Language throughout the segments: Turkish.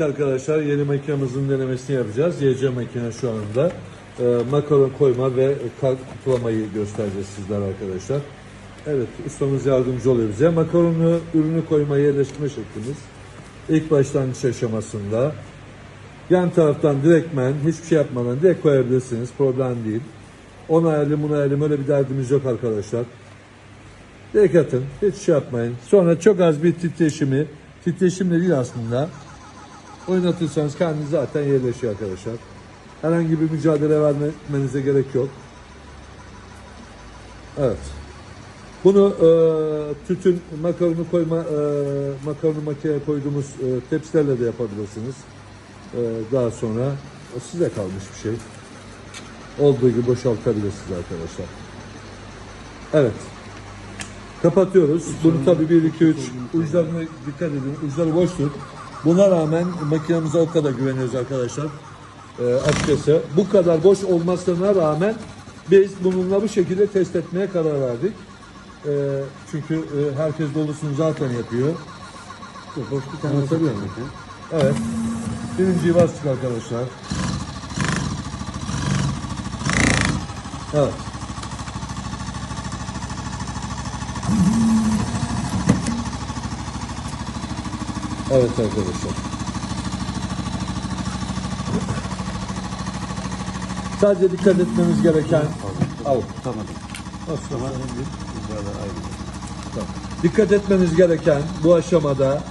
Evet arkadaşlar yeni makinemizin denemesini yapacağız. YC makine şu anda. Ee, makaron koyma ve kaplamayı göstereceğiz sizlere arkadaşlar. Evet ustamız yardımcı oluyor bize. Makaronu ürünü koyma yerleştirme şeklimiz. İlk başlangıç aşamasında yan taraftan direktmen hiçbir şey yapmadan direkt koyabilirsiniz. Problem değil. Onu ayarlayayım bunu ayarlayayım öyle bir derdimiz yok arkadaşlar. Direkt atın. Hiç şey yapmayın. Sonra çok az bir titreşimi, titreşim de değil aslında. Oynatırsanız kendiniz zaten yerleşiyor arkadaşlar. Herhangi bir mücadele vermenize gerek yok. Evet. Bunu e, tütün makaronu koyma e, makaronu makineye koyduğumuz e, tepsilerle de yapabilirsiniz. E, daha sonra size kalmış bir şey. Olduğu gibi boşaltabilirsiniz arkadaşlar. Evet. Kapatıyoruz. Bunu tabii 1 2 3 uçlarına dikkat edin. Uçları boş tut. Buna rağmen makinemize o kadar güveniyoruz arkadaşlar. Ee, açıkçası bu kadar boş olmasına rağmen biz bununla bu şekilde test etmeye karar verdik. Ee, çünkü e, herkes dolusunu zaten yapıyor. Boş bir tane Anlatabiliyor muyum? Evet. Birinciyi bastık arkadaşlar. Evet. Evet arkadaşlar. Sadece dikkat etmemiz gereken Al. Tutamadım. Nasıl? Tamam. Dikkat etmeniz gereken bu aşamada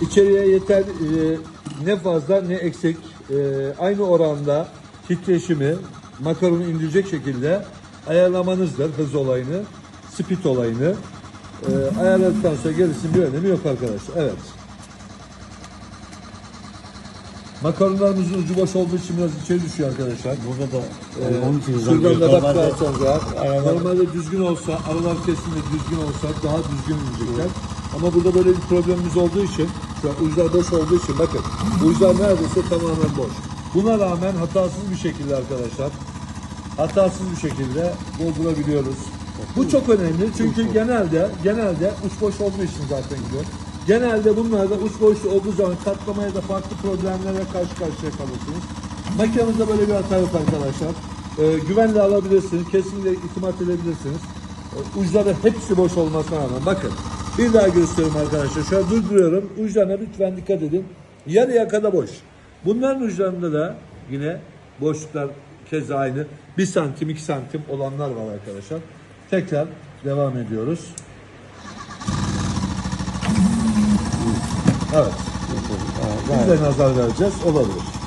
içeriye yeter e, ne fazla ne eksik e, aynı oranda titreşimi makaronu indirecek şekilde ayarlamanızdır hız olayını, speed olayını. E, ayarladıktan sonra gerisinin bir önemi yok arkadaşlar. Evet. Makaronlarımızın ucu boş olduğu için biraz içeri düşüyor arkadaşlar. Burada da Ee, onun için Şuradan da Aralar- normalde düzgün olsa, aralar kesimde düzgün olsa daha düzgün inecekler. Ama burada böyle bir problemimiz olduğu için, şu an uçlar boş olduğu için bakın, uçlar neredeyse tamamen boş. Buna rağmen hatasız bir şekilde arkadaşlar, hatasız bir şekilde doldurabiliyoruz. Bu çok önemli çünkü genelde genelde uç boş olduğu için zaten gidiyor. Genelde bunlarda uç boş olduğu zaman katlamaya da farklı problemlerle karşı karşıya kalırsınız. Makinenizde böyle bir hata yok arkadaşlar. Ee, güvenle alabilirsiniz, kesinlikle itimat edebilirsiniz. Ee, uçları hepsi boş olmasına rağmen bakın. Bir daha gösteriyorum arkadaşlar. Şöyle durduruyorum. Uçlarına lütfen dikkat edin. Yarıya kadar boş. Bunların uçlarında da yine boşluklar keza aynı. 1 santim 2 santim olanlar var arkadaşlar. Tekrar devam ediyoruz. Evet. Biz de nazar vereceğiz. Olabilir.